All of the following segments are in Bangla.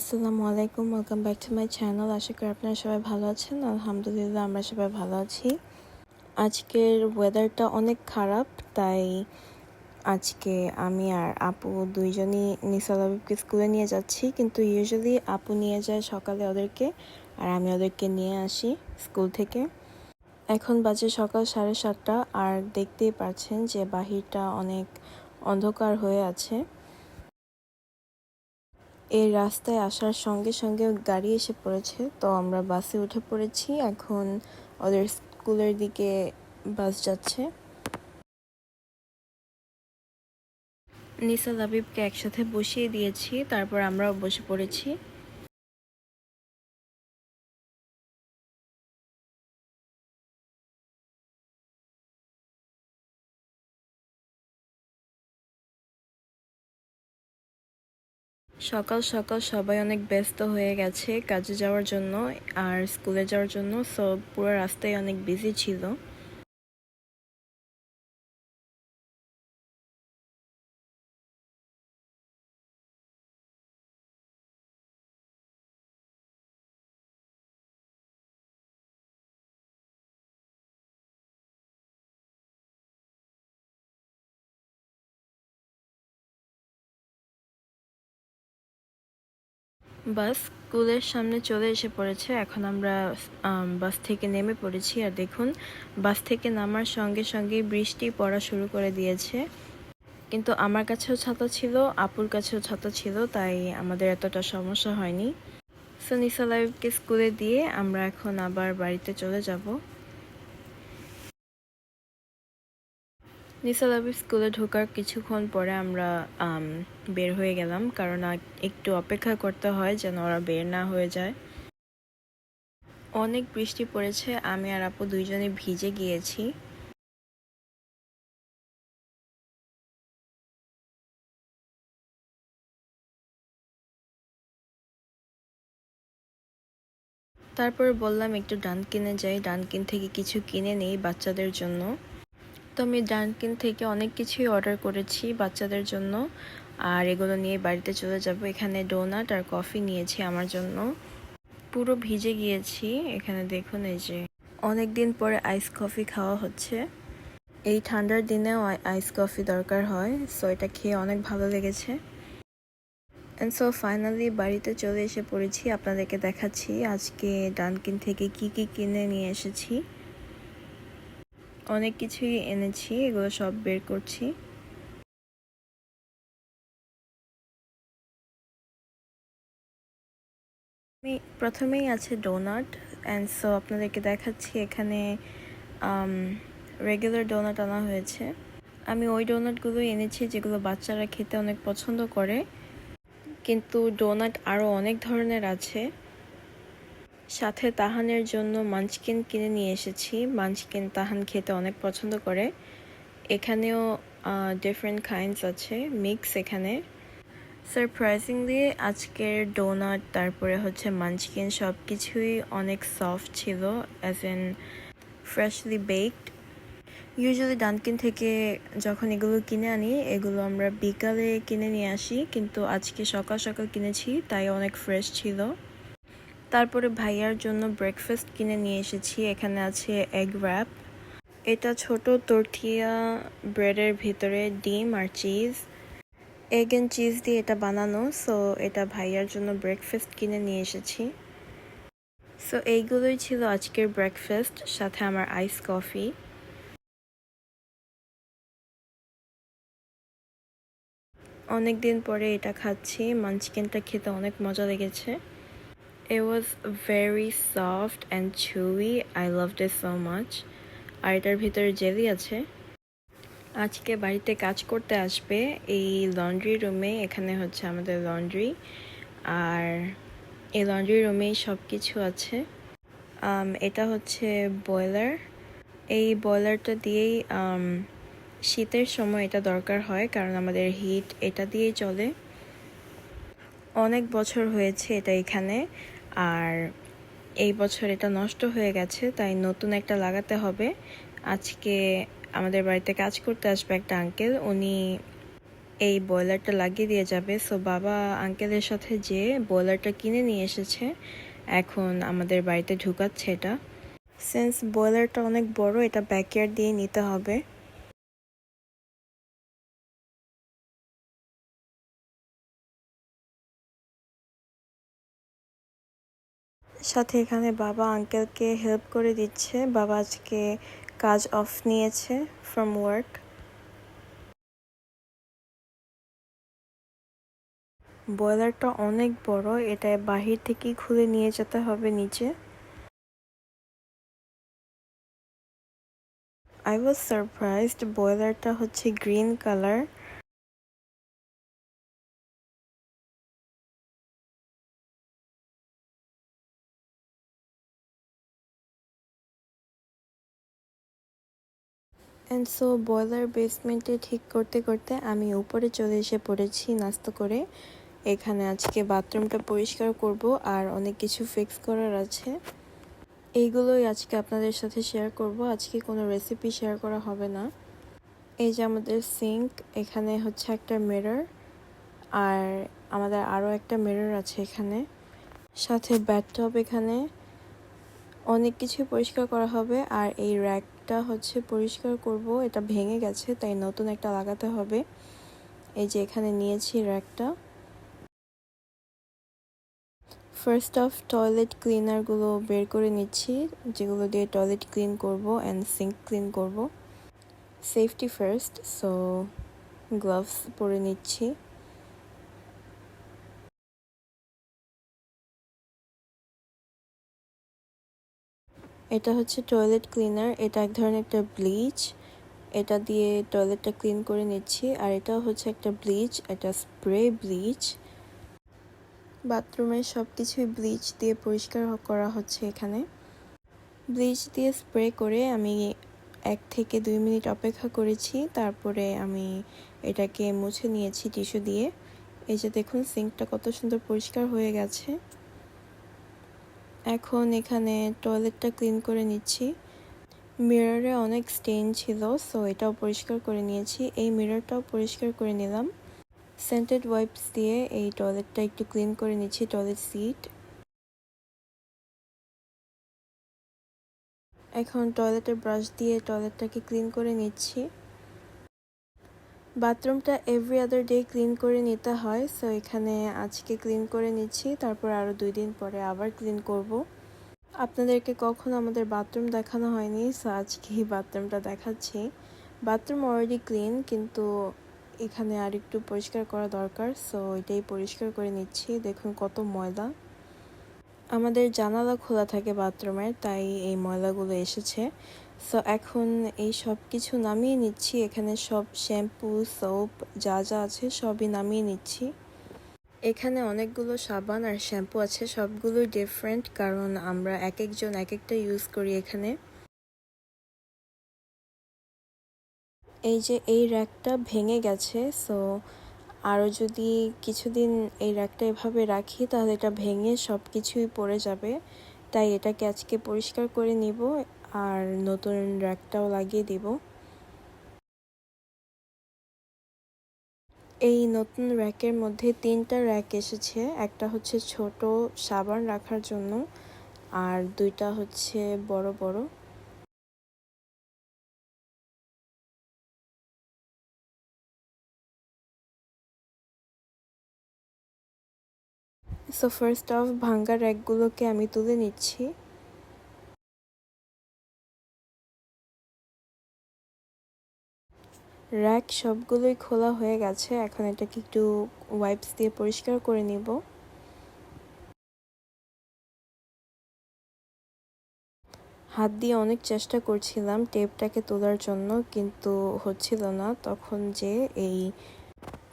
আসসালামু আলাইকুম welcome back to my channel আশা করি আপনারা সবাই ভালো আছেন। আলহামদুলিল্লাহ, আমরা সবাই ভালো আছি। আজকের ওয়েদারটা অনেক খারাপ, তাই আজকে আমি আর আপু দুইজনই নিসাল আবিবকে স্কুলে নিয়ে যাচ্ছি। কিন্তু ইউজুয়ালি আপু নিয়ে যায় সকালে ওদেরকে, আর আমি ওদেরকে নিয়ে আসি স্কুল থেকে। এখন বাজে সকাল সাড়ে সাতটা, আর দেখতেই পাচ্ছেন যে বাহিরটা অনেক অন্ধকার হয়ে আছে। এই রাস্তায় আসার সঙ্গে সঙ্গে গাড়ি এসে পড়েছে। তো আমরা বাসে উঠে পড়েছি। এখন ওদের স্কুলের দিকে বাস যাচ্ছে। নিসা লাবিবকে একসাথে বসিয়ে দিয়েছি। তারপর আমরাও বসে পড়েছি। সকাল সকাল সবাই অনেক ব্যস্ত হয়ে গেছে কাজে যাওয়ার জন্য আর স্কুলে যাওয়ার জন্য সো পুরো রাস্তায় অনেক বিজি ছিল। বাস স্কুলের সামনে চলে এসে পড়েছে। এখন আমরা বাস থেকে নেমে পড়েছি আর দেখুন, বাস থেকে নামার সঙ্গে সঙ্গে বৃষ্টি পড়া শুরু করে দিয়েছে। কিন্তু আমার কাছেও ছাতা ছিল, আপুর কাছেও ছাতা ছিল, তাই আমাদের এতটা সমস্যা হয়নি। সো নিসা লাইভকে স্কুলে দিয়ে আমরা এখন আবার বাড়িতে চলে যাব। নিসাল আবিব স্কুলে ঢোকার কিছুক্ষণ পরে আমরা বের হয়ে গেলাম। কারণ একটু অপেক্ষা করতে হয় যেন ওরা বের না হয়ে যায়। অনেক বৃষ্টি পড়েছে। আমি আর আপু দুইজনে ভিজে গিয়েছি। তারপর বললাম, একটু ডানকিনে যাই। ডানকিন থেকে কিছু কিনে নেই বাচ্চাদের জন্য। তো আমি ডানকিন থেকে অনেক কিছুই অর্ডার করেছি বাচ্চাদের জন্য। আর এগুলো নিয়ে বাড়িতে চলে যাব। এখানে ডোনাট আর কফি নিয়েছি আমার জন্য। পুরো ভিজে গিয়েছি। এখানে দেখুন এই যে অনেক দিন পরে আইস কফি খাওয়া হচ্ছে। এই ঠান্ডার দিনেও আইস কফি দরকার হয়। সো এটা খেয়ে অনেক ভালো লেগেছে। অ্যান্ড সো ফাইনালি বাড়িতে চলে এসে পড়েছি। আপনাদেরকে দেখাচ্ছি আজকে ডানকিন থেকে কি কি কিনে নিয়ে এসেছি। অনেক কিছুই এনেছি, এগুলো সব বের করছি। প্রথমেই আছে ডোনাট অ্যান্ড সো আপনাদেরকে দেখাচ্ছি এখানে রেগুলার ডোনাট আনা হয়েছে। আমি ওই ডোনাটগুলোই এনেছি যেগুলো বাচ্চারা খেতে অনেক পছন্দ করে। কিন্তু ডোনাট আরও অনেক ধরনের আছে। সাথে তাহানের জন্য মাঞ্চকিন কিনে নিয়ে এসেছি। মাঞ্চকিন তাহান খেতে অনেক পছন্দ করে। এখানেও ডিফারেন্ট কাইন্ডস আছে মিক্স এখানে। সারপ্রাইজিংলি আজকের ডোনাট তারপরে হচ্ছে মাঞ্চকিন সব কিছুই অনেক সফট ছিল as an freshly baked usually Dunkin থেকে যখন এগুলো কিনে আনি, এগুলো আমরা বিকালে কিনে নিয়ে আসি, কিন্তু আজকে সকাল সকাল কিনেছি, তাই অনেক ফ্রেশ ছিল। তারপরে ভাইয়ার জন্য ব্রেকফাস্ট কিনে নিয়ে এসেছি। এখানে আছে এগ র্যাপ এটা ছোট তর্থিয়া ব্রেডের ভিতরে ডিম আর চিজ এগ অ্যান্ড চিজ দিয়ে এটা বানানো সো এটা ভাইয়ার জন্য ব্রেকফাস্ট কিনে নিয়ে এসেছি। সো এইগুলোই ছিল আজকের ব্রেকফাস্ট সাথে আমার আইস কফি অনেক দিন পরে এটা খাচ্ছি। মাঞ্চিকেনটা খেতে অনেক মজা লেগেছে। It was very soft and chewy. I loved it so much. আর এটার ভিতরে জেলি আছে। আজকে বাড়িতে কাজ করতে আসবে। এই লন্ড্রি রুমে এখানে হচ্ছে আমাদের লন্ড্রি আর এই লন্ড্রি রুমেই সব কিছু আছে। এটা হচ্ছে বয়লার এই বয়লারটা দিয়েই শীতের সময় এটা দরকার হয়, কারণ আমাদের হিট এটা দিয়েই চলে। অনেক বছর হয়েছে এটা এখানে। আর এই বছর এটা নষ্ট হয়ে গেছে, তাই নতুন একটা লাগাতে হবে। আজকে আমাদের বাড়িতে কাজ করতে আসবে একটা আঙ্কেল উনি এই বয়লারটা লাগিয়ে দিয়ে যাবে। সো বাবা আঙ্কেলের সাথে যে বয়লারটা কিনে নিয়ে এসেছে। এখন আমাদের বাড়িতে ঢুকাচ্ছে এটা। সেন্স বয়লারটা অনেক বড়, এটা ব্যাকয়ার্ড দিয়ে নিতে হবে। সাথে এখানে বাবা আঙ্কেলকে হেল্প করে দিচ্ছে। বাবা আজকে কাজ অফ নিয়েছে ফ্রম ওয়ার্ক বয়লারটা অনেক বড়, এটা বাহির থেকেই খুলে নিয়ে যেতে হবে নিচে। আই ওয়াজ সারপ্রাইজড বয়লারটা হচ্ছে green colour and so boiler বেসমেন্টে ঠিক করতে করতে আমি উপরে চলে এসে পড়েছি নাস্তা করে। এখানে আজকে বাথরুমটা পরিষ্কার করব আর অনেক কিছু ফিক্স করার আছে। এইগুলোই আজকে আপনাদের সাথে শেয়ার করব। আজকে কোনো রেসিপি শেয়ার করা হবে না। এই যে আমাদের সিঙ্ক এখানে হচ্ছে একটা মিরর আর আমাদের আরও একটা মিরর আছে এখানে। সাথে ব্যাটটপ এখানে। অনেক কিছু পরিষ্কার করা হবে আর এই র্যাকটা হচ্ছে পরিষ্কার করব, এটা ভেঙে গেছে, তাই নতুন একটা লাগাতে হবে। এই যে এখানে নিয়েছি র্যাকটা। ফার্স্ট অফ টয়লেট ক্লিনারগুলো বের করে নিচ্ছি, যেগুলো দিয়ে টয়লেট ক্লিন করব অ্যান্ড সিঙ্ক ক্লিন করব। সেফটি ফার্স্ট সো গ্লাভস পরে নিচ্ছি। এটা হচ্ছে টয়লেট ক্লিনার এটা এক ধরনের একটা ব্লিচ এটা দিয়ে টয়লেটটা ক্লিন করে নিচ্ছি, আর এটা হচ্ছে একটা ব্লিচ এটা স্প্রে ব্লিচ বাথরুমের সব কিছুই ব্লিচ দিয়ে পরিষ্কার করা হচ্ছে এখানে। ব্লিচ দিয়ে স্প্রে করে আমি এক থেকে দুই মিনিট অপেক্ষা করেছি, তারপরে আমি এটাকে মুছে নিয়েছি টিস্যু দিয়ে। এই যে দেখুন সিঙ্কটা কত সুন্দর পরিষ্কার হয়ে গেছে। এখন এখানে টয়লেটটা ক্লিন করে নিচ্ছি। মিররে অনেক স্টেন ছিল সো এটাও পরিষ্কার করে নিয়েছি। এই মিররটাও পরিষ্কার করে নিলাম। সেন্টেড ওয়াইপস দিয়ে এই টয়লেটটা একটু ক্লিন করে নিচ্ছি টয়লেট সিট এখন টয়লেটের ব্রাশ দিয়ে টয়লেটটাকে ক্লিন করে নিচ্ছি। বাথরুমটা এভরি আদার ডে ক্লিন করে নিতে হয়। সো এখানে আজকে ক্লিন করে নিচ্ছি, তারপর আরও দুই দিন পরে আবার ক্লিন করব। আপনাদেরকে কখনো আমাদের বাথরুম দেখানো হয়নি সো আজকে বাথরুমটা দেখাচ্ছি। বাথরুম অলরেডি ক্লিন কিন্তু এখানে আর একটু পরিষ্কার করা দরকার সো এটাই পরিষ্কার করে নিচ্ছি। দেখুন কত ময়লা। আমাদের জানালা খোলা থাকে বাথরুমের তাই এই ময়লাগুলো এসেছে। সো এখন এই সব কিছু নামিয়ে নিচ্ছি। এখানে সব শ্যাম্পু সোপ যা যা আছে সবই নামিয়ে নিচ্ছি। এখানে অনেকগুলো সাবান আর শ্যাম্পু আছে, সবগুলোই ডিফারেন্ট কারণ আমরা এক একজন এক একটা ইউজ করি এখানে। এই যে এই র্যাকটা ভেঙে গেছে সো আরও যদি কিছুদিন এই র্যাকটা এভাবে রাখি, তাহলে এটা ভেঙে সব কিছুই পড়ে যাবে। তাই এটাকে আজকে পরিষ্কার করে নিব। আর নতুন র্যাকটাও লাগিয়ে দিব। এই নতুন র্যাকের মধ্যে তিনটা র্যাক এসেছে, একটা হচ্ছে ছোট সাবান রাখার জন্য আর দুইটা হচ্ছে বড় বড়। সো ফার্স্ট অফ ভাঙ্গা র্যাকগুলোকে আমি তুলে নিচ্ছি। র্যাক সবগুলোই খোলা হয়ে গেছে। এখন এটাকে একটু ওয়াইপস দিয়ে পরিষ্কার করে নিব। হাত দিয়ে অনেক চেষ্টা করছিলাম টেপটাকে তোলার জন্য, কিন্তু হচ্ছিল না। তখন যে এই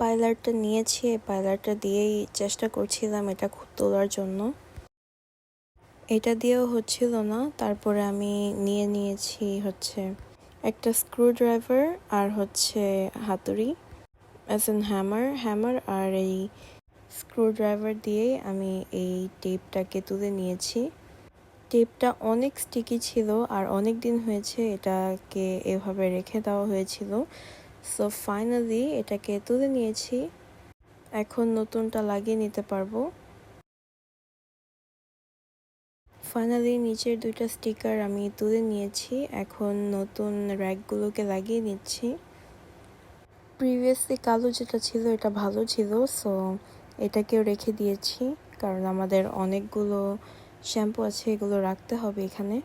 পাইলারটা নিয়েছি, এই পাইলারটা দিয়েই চেষ্টা করছিলাম এটা তোলার জন্য। এটা দিয়েও হচ্ছিল না। তারপরে আমি নিয়ে নিয়েছি হচ্ছে একটা স্ক্রু ড্রাইভার আর হচ্ছে হাতুড়ি অ্যাজ এন হ্যামার হ্যামার আর এই স্ক্রু ড্রাইভার দিয়েই আমি এই টেপটাকে তুলে নিয়েছি। টেপটা অনেক স্টিকি ছিল আর অনেক দিন হয়েছে এটাকে এভাবে রেখে দেওয়া হয়েছিল। সো ফাইনালি এটাকে তুলে নিয়েছি। এখন নতুনটা লাগিয়ে নিতে পারব। ফাইনালি নিচের দুইটা স্টিকার আমি তুলে নিয়েছি। এখন নতুন র্যাকগুলোকে লাগিয়ে নিচ্ছি। প্রিভিয়াসলি কালো যেটা ছিল, এটা ভালো ছিল সো এটাকেও রেখে দিয়েছি। কারণ আমাদের অনেকগুলো শ্যাম্পু আছে, এগুলো রাখতে হবে এখানে।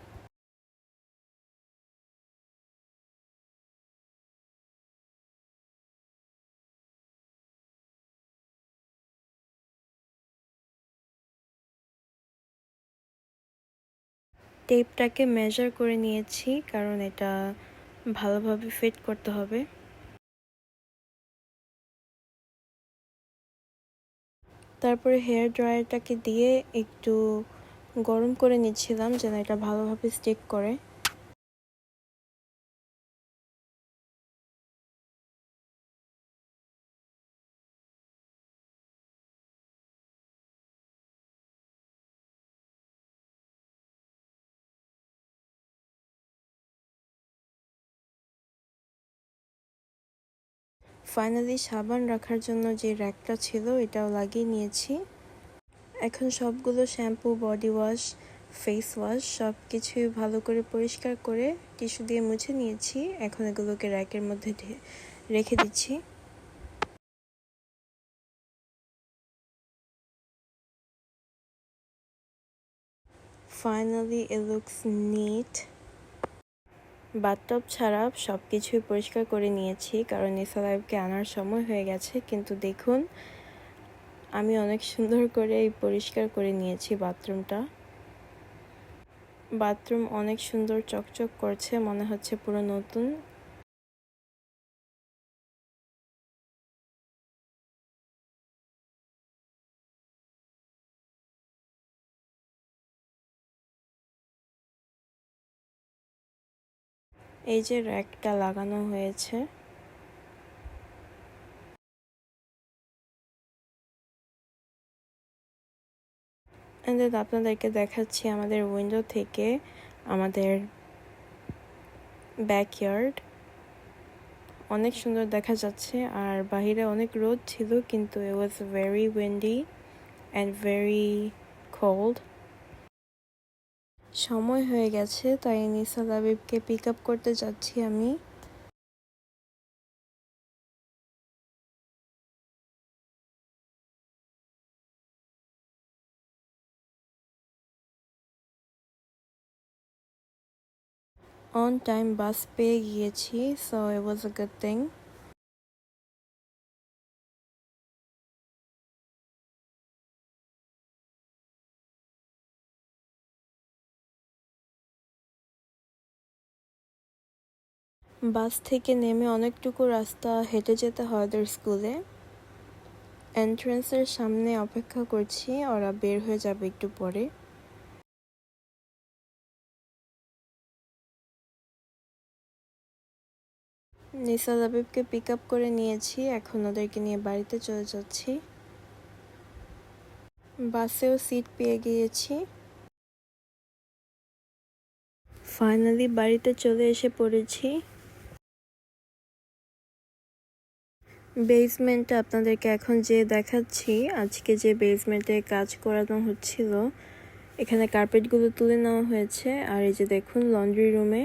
টেপটাকে মেজার করে নিয়েছি, কারণ এটা ভালোভাবে ফিট করতে হবে। তারপরে হেয়ার ড্রায়ারটাকে দিয়ে একটু গরম করে নিচ্ছিলাম যেন এটা ভালোভাবে স্টিক করে। ফাইনালি সাবান রাখার জন্য যে র্যাকটা ছিল, এটাও লাগিয়ে নিয়েছি। এখন সবগুলো shampoo, body wash, face wash সব কিছুই ভালো করে পরিষ্কার করে টিস্যু দিয়ে মুছে নিয়েছি। এখন এগুলোকে র্যাকের মধ্যে রেখে দিচ্ছি। Finally it looks neat bathtub ছাড়া সব কিছুই পরিষ্কার করে নিয়েছি, কারণ নিসা লাইভকে আনার সময় হয়ে গেছে। কিন্তু দেখুন, আমি অনেক সুন্দর করে এই পরিষ্কার করে নিয়েছি বাথরুমটা। বাথরুম অনেক সুন্দর চকচক করছে, মনে হচ্ছে পুরো নতুন। এই যে র্যাকটা লাগানো হয়েছে। আপনাদেরকে দেখাচ্ছি আমাদের উইন্ডো থেকে আমাদের ব্যাকইয়ার্ড অনেক সুন্দর দেখা যাচ্ছে, আর বাহিরে অনেক রোদ ছিল, কিন্তু it was very windy and very cold সময় হয়ে গেছে, তাই নিসা লাবিবকে পিক আপ করতে যাচ্ছি আমি। অন টাইম বাস পেয়ে গিয়েছি so it was a good thing bus থেকে নেমে অনেকটুকু রাস্তা হেঁটে যেতে হয় ওদের স্কুলে। এন্ট্রেন্সের সামনে অপেক্ষা করছি, ওরা বের হয়ে যাবে একটু পরে। নিসা লাবিবকে পিক আপ করে নিয়েছি, এখন ওদেরকে নিয়ে বাড়িতে চলে যাচ্ছি। বাসেও সিট পেয়ে গিয়েছি। ফাইনালি বাড়িতে চলে এসে পড়েছি। বেসমেন্টটা আপনাদেরকে এখন যে দেখাচ্ছি, আজকে যে বেসমেন্টে কাজ করানো হচ্ছিল, এখানে কার্পেটগুলো তুলে নেওয়া হয়েছে। আর এই যে দেখুন লন্ড্রি রুমে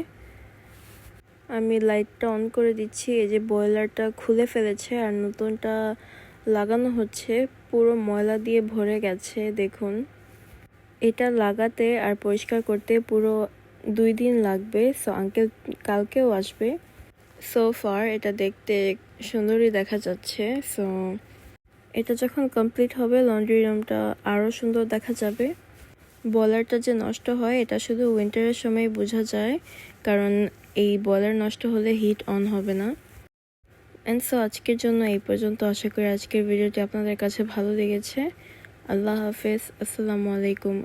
আমি লাইটটা অন করে দিচ্ছি। এই যে বয়লারটা খুলে ফেলেছে আর নতুনটা লাগানো হচ্ছে। পুরো ময়লা দিয়ে ভরে গেছে, দেখুন। এটা লাগাতে আর পরিষ্কার করতে পুরো দুই দিন লাগবে। সো আঙ্কেল কালকেও আসবে। সো ফার এটা দেখতে সুন্দরই দেখা যাচ্ছে। সো এটা যখন কমপ্লিট হবে লন্ড্রি রুমটা আরও সুন্দর দেখা যাবে। বলারটা যে নষ্ট হয়, এটা শুধু উইন্টারের সময় বোঝা যায়, কারণ এই বলার নষ্ট হলে হিট অন হবে না। অ্যান্ড সো আজকের জন্য এই পর্যন্ত। আশা করি আজকের ভিডিওটি আপনাদের কাছে ভালো লেগেছে। আল্লাহ হাফেজ। আসসালামু আলাইকুম।